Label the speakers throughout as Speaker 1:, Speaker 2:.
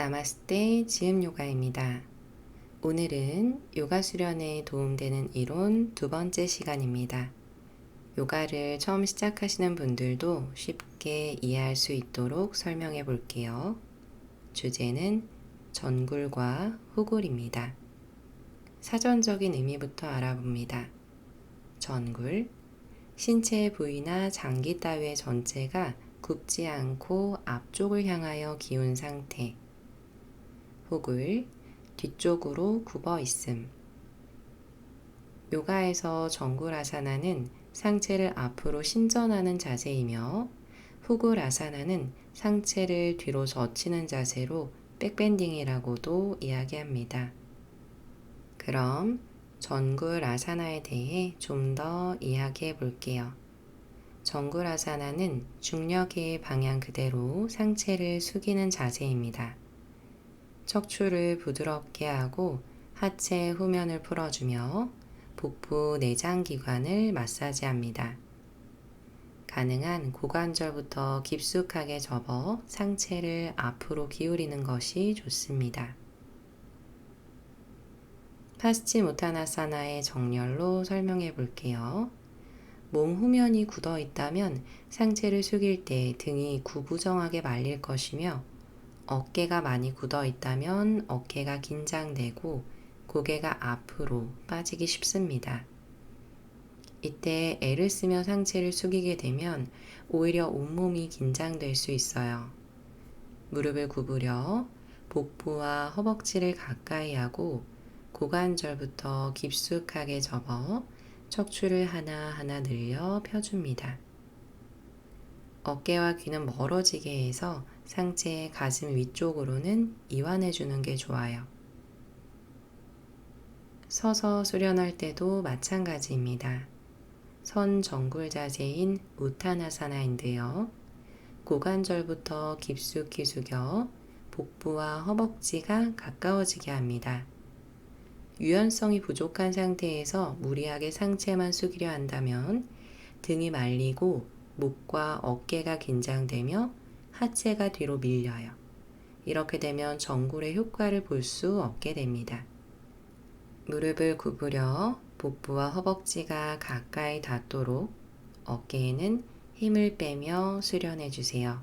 Speaker 1: 나마스테 지음 요가입니다. 오늘은 요가 수련에 도움되는 이론 두 번째 시간입니다. 요가를 처음 시작하시는 분들도 쉽게 이해할 수 있도록 설명해 볼게요. 주제는 전굴과 후굴입니다. 사전적인 의미부터 알아봅니다. 전굴, 신체의 부위나 장기 따위의 전체가 굽지 않고 앞쪽을 향하여 기운 상태. 혹을 뒤쪽으로 굽어 있음. 요가에서 정굴아사나는 상체를 앞으로 신전하는 자세이며 후굴아사나는 상체를 뒤로 젖히는 자세로 백밴딩이라고도 이야기합니다. 그럼 전굴 아사나에 대해 좀 더 이야기해 볼게요. 전굴 아사나는 중력의 방향 그대로 상체를 숙이는 자세입니다. 척추를 부드럽게 하고 하체 후면을 풀어주며 복부 내장 기관을 마사지합니다. 가능한 고관절부터 깊숙하게 접어 상체를 앞으로 기울이는 것이 좋습니다. 파스치 모타나사나의 정렬로 설명해 볼게요. 몸 후면이 굳어 있다면 상체를 숙일 때 등이 구부정하게 말릴 것이며 어깨가 많이 굳어 있다면 어깨가 긴장되고 고개가 앞으로 빠지기 쉽습니다. 이때 애를 쓰며 상체를 숙이게 되면 오히려 온몸이 긴장될 수 있어요. 무릎을 구부려 복부와 허벅지를 가까이 하고 고관절부터 깊숙하게 접어 척추를 하나하나 늘려 펴줍니다. 어깨와 귀는 멀어지게 해서 상체의 가슴 위쪽으로는 이완해 주는 게 좋아요. 서서 수련할 때도 마찬가지입니다. 선 정굴 자세인 우타나사나인데요. 고관절부터 깊숙이 숙여 복부와 허벅지가 가까워지게 합니다. 유연성이 부족한 상태에서 무리하게 상체만 숙이려 한다면 등이 말리고 목과 어깨가 긴장되며 하체가 뒤로 밀려요. 이렇게 되면 정굴의 효과를 볼 수 없게 됩니다. 무릎을 구부려 복부와 허벅지가 가까이 닿도록 어깨에는 힘을 빼며 수련해 주세요.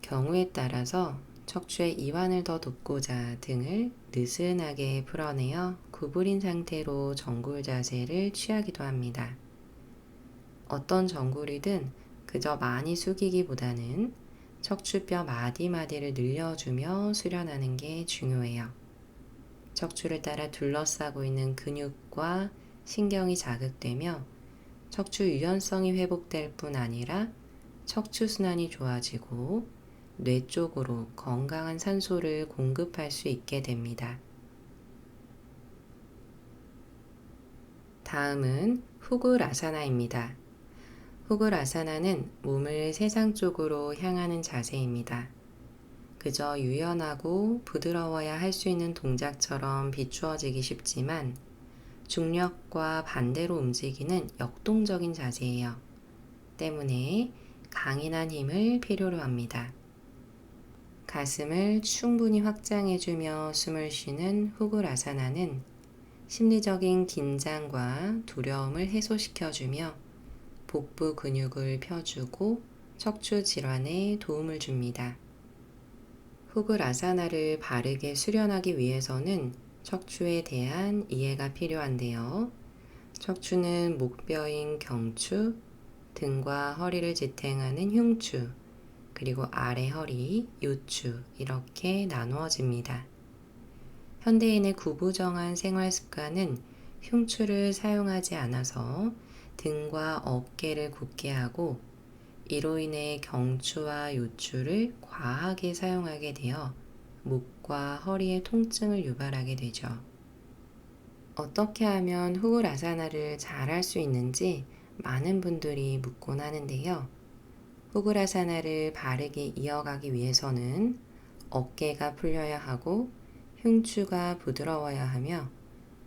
Speaker 1: 경우에 따라서 척추의 이완을 더 돕고자 등을 느슨하게 풀어내어 구부린 상태로 정굴 자세를 취하기도 합니다. 어떤 정굴이든 그저 많이 숙이기보다는 척추뼈 마디마디를 늘려주며 수련하는 게 중요해요. 척추를 따라 둘러싸고 있는 근육과 신경이 자극되며 척추 유연성이 회복될 뿐 아니라 척추 순환이 좋아지고 뇌 쪽으로 건강한 산소를 공급할 수 있게 됩니다. 다음은 후구 라사나입니다. 후굴아사나는 몸을 세상 쪽으로 향하는 자세입니다. 그저 유연하고 부드러워야 할 수 있는 동작처럼 비추어지기 쉽지만 중력과 반대로 움직이는 역동적인 자세예요. 때문에 강인한 힘을 필요로 합니다. 가슴을 충분히 확장해주며 숨을 쉬는 후굴아사나는 심리적인 긴장과 두려움을 해소시켜주며 복부 근육을 펴주고 척추 질환에 도움을 줍니다. 훅을 아사나를 바르게 수련하기 위해서는 척추에 대한 이해가 필요한데요. 척추는 목뼈인 경추, 등과 허리를 지탱하는 흉추, 그리고 아래 허리, 요추 이렇게 나누어집니다. 현대인의 구부정한 생활 습관은 흉추를 사용하지 않아서 등과 어깨를 굳게 하고 이로 인해 경추와 요추를 과하게 사용하게 되어 목과 허리의 통증을 유발하게 되죠. 어떻게 하면 후굴아사나를 잘 할 수 있는지 많은 분들이 묻곤 하는데요. 후굴아사나를 바르게 이어가기 위해서는 어깨가 풀려야 하고 흉추가 부드러워야 하며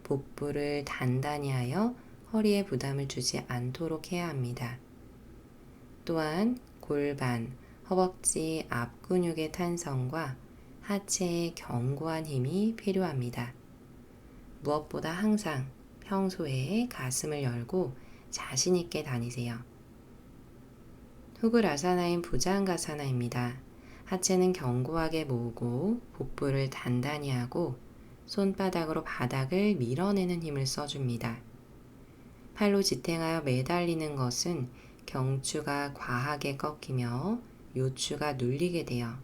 Speaker 1: 복부를 단단히 하여 허리에 부담을 주지 않도록 해야 합니다. 또한 골반, 허벅지 앞 근육의 탄성과 하체에 견고한 힘이 필요합니다. 무엇보다 항상 평소에 가슴을 열고 자신 있게 다니세요. 후그라사나인 부장가사나입니다. 하체는 견고하게 모으고 복부를 단단히 하고 손바닥으로 바닥을 밀어내는 힘을 써줍니다. 팔로 지탱하여 매달리는 것은 경추가 과하게 꺾이며 요추가 눌리게 돼요.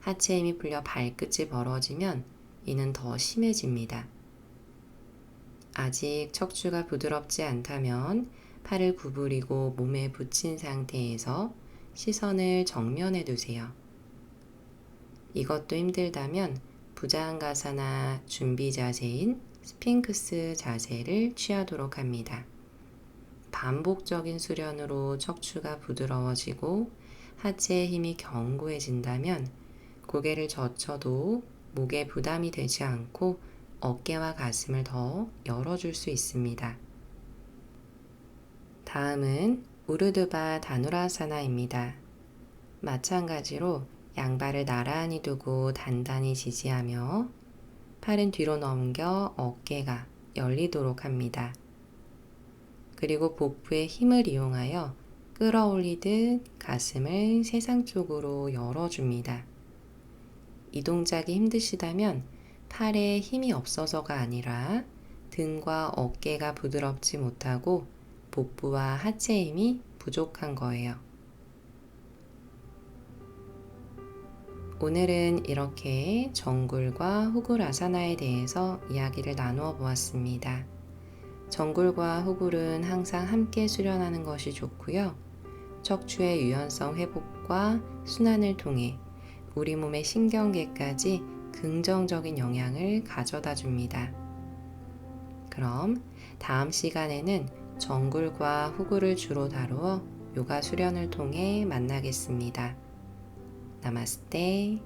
Speaker 1: 하체 힘이 풀려 발끝이 벌어지면 이는 더 심해집니다. 아직 척추가 부드럽지 않다면 팔을 구부리고 몸에 붙인 상태에서 시선을 정면에 두세요. 이것도 힘들다면 부자한가사나 준비 자세인 스핑크스 자세를 취하도록 합니다. 반복적인 수련으로 척추가 부드러워지고 하체의 힘이 견고해진다면 고개를 젖혀도 목에 부담이 되지 않고 어깨와 가슴을 더 열어줄 수 있습니다. 다음은 우르드바 다누라사나입니다. 마찬가지로 양발을 나란히 두고 단단히 지지하며 팔은 뒤로 넘겨 어깨가 열리도록 합니다. 그리고 복부의 힘을 이용하여 끌어올리듯 가슴을 세상 쪽으로 열어줍니다. 이 동작이 힘드시다면 팔에 힘이 없어서가 아니라 등과 어깨가 부드럽지 못하고 복부와 하체 힘이 부족한 거예요. 오늘은 이렇게 정굴과 후굴 아사나에 대해서 이야기를 나누어 보았습니다. 정굴과 후굴은 항상 함께 수련하는 것이 좋고요. 척추의 유연성 회복과 순환을 통해 우리 몸의 신경계까지 긍정적인 영향을 가져다 줍니다. 그럼 다음 시간에는 정굴과 후굴을 주로 다루어 요가 수련을 통해 만나겠습니다. 나마스테.